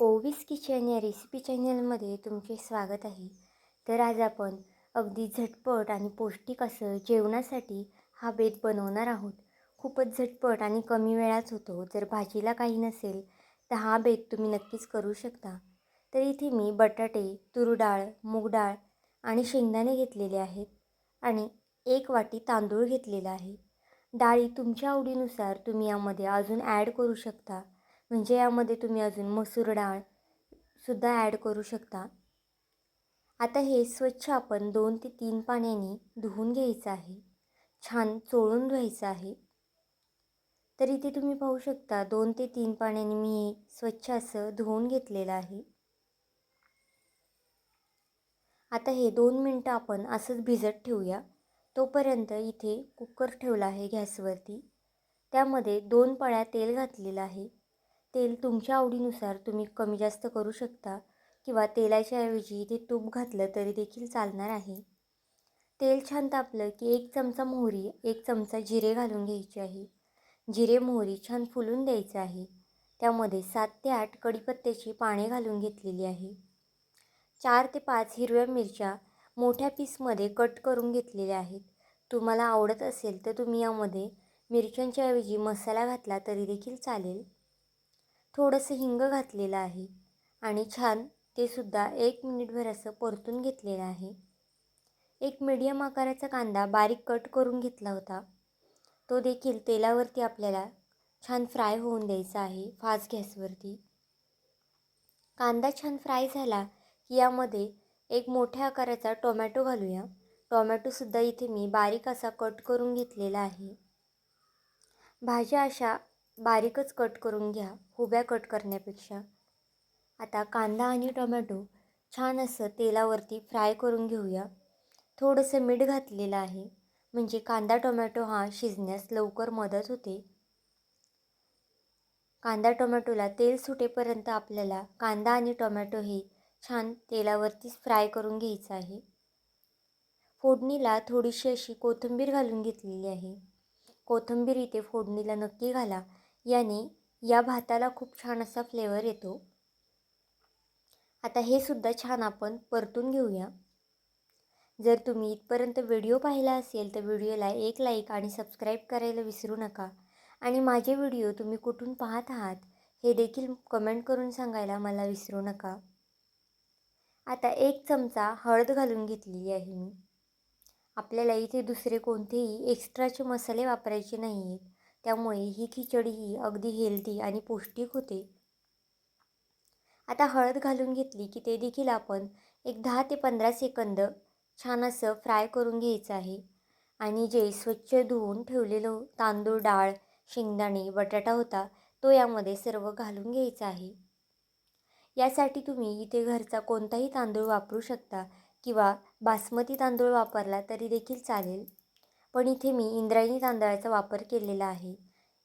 ओवीस kitchen या recipe चॅनलमध्ये तुमचे स्वागत आहे. तर आज आपण अगदी झटपट आणि पौष्टिक असं जेवणासाठी हा बेत बनवणार आहोत. खूपच झटपट आणि कमी वेळाच होतो. जर भाजीला काही नसेल तर हा बेत तुम्ही नक्कीच करू शकता. तर इथे मी बटाटे तूर डाळ मूग डाळ आणि शेंगदाणे घेतलेले आहेत आणि एक वाटी तांदूळ घेतलेला आहे. डाळी तुमच्या आवडीनुसार तुम्ही यामध्ये अजून ॲड करू शकता. म्हणजे यामध्ये तुम्ही अजून मसूर डाळ सुद्धा ॲड करू शकता. आता हे स्वच्छ आपण दोन ते तीन पाण्याने धुवून घ्यायचं आहे. छान चोळून धुवायचं आहे. तर इथे तुम्ही पाहू शकता दोन ते तीन पाण्याने मी हे स्वच्छ असं धुवून घेतलेलं आहे. आता हे दोन मिनटं आपण असंच भिजत ठेवूया. तोपर्यंत इथे कुकर ठेवला आहे गॅसवरती. त्यामध्ये दोन पळ्या तेल घातलेलं आहे. तेल तुमच्या आवडीनुसार तुम्ही कमी जास्त करू शकता किंवा तेलाच्या ऐवजी तूप घातलं तरी देखील चालणार आहे. तेल छान तापलं की एक चमचा मोहरी एक चमचा जिरे घालून घ्यायची आहे. जिरे मोहरी छान फुलून द्यायचं आहे. त्यामध्ये सात ते आठ कढीपत्त्याची पाने घालून घेतलेली आहे. चार ते पाच हिरव्या मिरच्या मोठ्या पीसमध्ये कट करून घेतलेल्या आहेत. तुम्हाला आवडत असेल तर तुम्ही यामध्ये मिरच्यांच्याऐवजी मसाला घातला तरी देखील चालेल. थोडंसं हिंग घातलेलं आहे आणि छान ते सुद्धा एक मिनिटभर असं परतून घेतलेलं आहे. एक मीडियम आकाराचा कांदा बारीक कट करून घेतला होता. तो देखील तेलावरती आपल्याला छान फ्राय होऊन द्यायचा आहे फास्ट गॅसवरती. कांदा छान फ्राय झाला की यामध्ये एक मोठ्या आकाराचा टोमॅटो घालूया. टोमॅटोसुद्धा इथे मी बारीक असा कट करून घेतलेला आहे. भाज्या अशा बारीकच कट करून घ्या उभ्या कट करण्यापेक्षा. आता कांदा आणि टोमॅटो छान असं तेलावरती फ्राय करून घेऊया. थोडंसं मीठ घातलेलं आहे म्हणजे कांदा टोमॅटो हा शिजण्यास लवकर मदत होते. कांदा टोमॅटोला तेल सुटेपर्यंत आपल्याला कांदा आणि टोमॅटो हे छान तेलावरतीच फ्राय करून घ्यायचं आहे. फोडणीला थोडीशी अशी कोथिंबीर घालून घेतलेली आहे. कोथिंबीर इथे फोडणीला नक्की घाला याने या भाताला खूप छान असा फ्लेवर येतो. आता हे सुद्धा छान आपण परतून घेऊया. जर तुम्ही इथपर्यंत व्हिडिओ पाहिला असेल तर व्हिडिओला एक लाईक आणि सबस्क्राईब करायला विसरू नका. आणि माझे व्हिडिओ तुम्ही कुठून पाहत आहात हे देखील कमेंट करून सांगायला मला विसरू नका. आता एक चमचा हळद घालून घेतलेली आहे मी. आपल्याला इथे दुसरे कोणतेही एक्स्ट्राचे मसाले वापरायचे नाही आहेत त्यामुळे ही खिचडी ही अगदी हेल्दी आणि पौष्टिक होते. आता हळद घालून घेतली की ते देखील आपण एक दहा ते पंधरा सेकंद छान असं फ्राय करून घ्यायचं आहे. आणि जे स्वच्छ धुवून ठेवलेलं तांदूळ डाळ शेंगदाणे बटाटा होता तो यामध्ये सर्व घालून घ्यायचा आहे. यासाठी तुम्ही इथे घरचा कोणताही तांदूळ वापरू शकता किंवा बासमती तांदूळ वापरला तरी देखील चालेल. पण इथे मी इंद्रायणी तांदळाचा वापर केलेला आहे.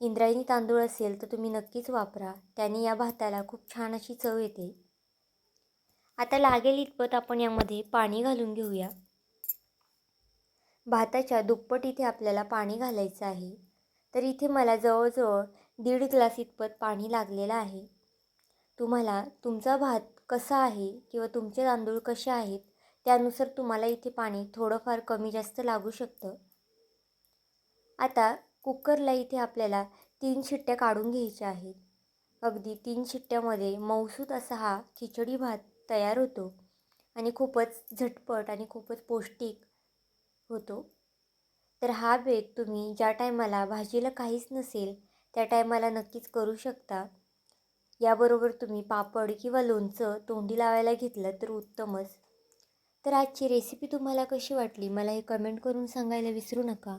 इंद्रायणी तांदूळ असेल तर तुम्ही नक्कीच वापरा. त्याने या भाताला खूप छान अशी चव येते. आता लागेल इतपत आपण यामध्ये पाणी घालून घेऊया. भाताच्या दुप्पट इथे आपल्याला पाणी घालायचं आहे. तर इथे मला जवळजवळ दीड ग्लास इतपत पाणी लागलेलं आहे. तुम्हाला तुमचा भात कसा आहे किंवा तुमचे तांदूळ कसे आहेत त्यानुसार तुम्हाला इथे पाणी थोडंफार कमी जास्त लागू शकतं. आता कुकरला इथे आपल्याला तीन शिट्ट्या काढून घ्यायच्या आहेत. अगदी तीन शिट्ट्यामध्ये मौसूद असा हा खिचडी भात तयार होतो आणि खूपच झटपट आणि खूपच पौष्टिक होतो. तर हा बेत तुम्ही ज्या टायमाला भाजीला काहीच नसेल त्या टायमाला नक्कीच करू शकता. याबरोबर तुम्ही पापड किंवा लोणचं तोंडी लावायला घेतलं तर उत्तमच. तर आजची रेसिपी तुम्हाला कशी वाटली? मला हे कमेंट करून सांगायला विसरू नका.